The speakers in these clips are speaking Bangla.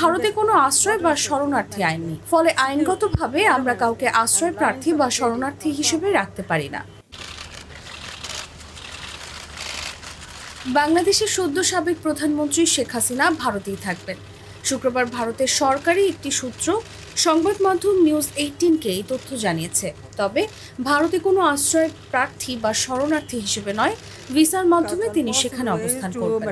ভারতে কোনো আশ্রয় বা শরণার্থী আইন নেই। ফলে আইনগতভাবে আমরা কাউকে আশ্রয় প্রার্থী বা শরণার্থী হিসেবে রাখতে পারি না। বাংলাদেশের সদ্য সাবেক প্রধানমন্ত্রী শেখ হাসিনা ভারতেই থাকবেন। শুক্রবার ভারতের সরকারি একটি সূত্র সংবাদ মাধ্যম নিউজ এইটিনকে এই তথ্য জানিয়েছে। তবে ভারতে কোনো আশ্রয় প্রার্থী বা শরণার্থী হিসেবে নয় ভিসার মাধ্যমে তিনি সেখানে অবস্থান করবেন।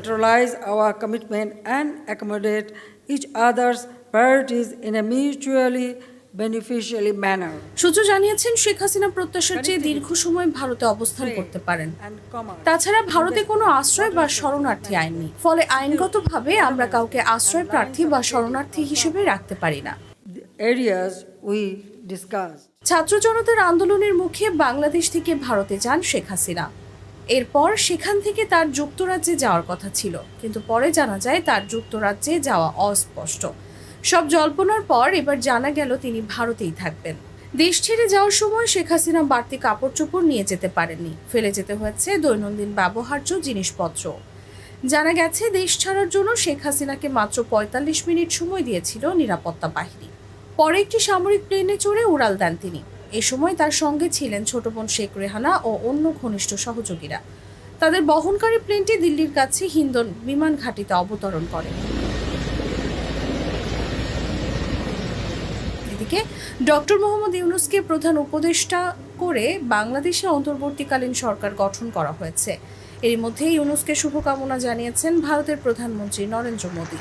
our commitment and accommodate each other's priorities in a mutually beneficially manner. সূত্র জানিয়েছেন শেখ হাসিনা প্রত্যাশার চেয়ে দীর্ঘ সময় ভারতে অবস্থান করতে পারেন। তাছাড়া ভারতে কোনো আশ্রয় বা শরণার্থী আইন নেই। ফলে আইনগতভাবে আমরা কাউকে আশ্রয় প্রার্থী বা শরণার্থী হিসেবে রাখতে পারি না। Areas we discussed. ছাত্র জনতার আন্দোলনের মুখে বাংলাদেশ থেকে ভারতে যান শেখ হাসিনা। এরপর সেখান থেকে তার যুক্তরাজ্যে যাওয়ার কথা ছিল। কিন্তু পরে জানা যায় তার যুক্তরাজ্যে যাওয়া অস্পষ্ট। সব জল্পনার পর এবার জানা গেল তিনি ভারতেই থাকবেন। দেশ ছেড়ে যাওয়ার সময় শেখ হাসিনা বাড়তি কাপড় চোপড় নিয়ে যেতে পারেননি। ফেলে যেতে হয়েছে দৈনন্দিন ব্যবহার্য জিনিসপত্র। জানা গেছে, দেশ ছাড়ার জন্য শেখ হাসিনাকে মাত্র পঁয়তাল্লিশ মিনিট সময় দিয়েছিল নিরাপত্তা বাহিনী। পরে একটি সামরিক প্লেনে চড়ে উড়াল দেন তিনি। এ সময় তার সঙ্গে ছিলেন ছোট বোন শেখ রেহানা ও অন্য ঘনিষ্ঠ সহযোগীরা। তাদের বহনকারী প্লেনটি দিল্লির কাছে হিন্দন বিমান ঘাঁটিতে অবতরণ করে। এদিকে ডক্টর মোহাম্মদ ইউনুসকে প্রধান উপদেষ্টা করে বাংলাদেশে অন্তর্বর্তীকালীন সরকার গঠন করা হয়েছে। এর মধ্যে ইউনুসকে শুভকামনা জানিয়েছেন ভারতের প্রধানমন্ত্রী নরেন্দ্র মোদী।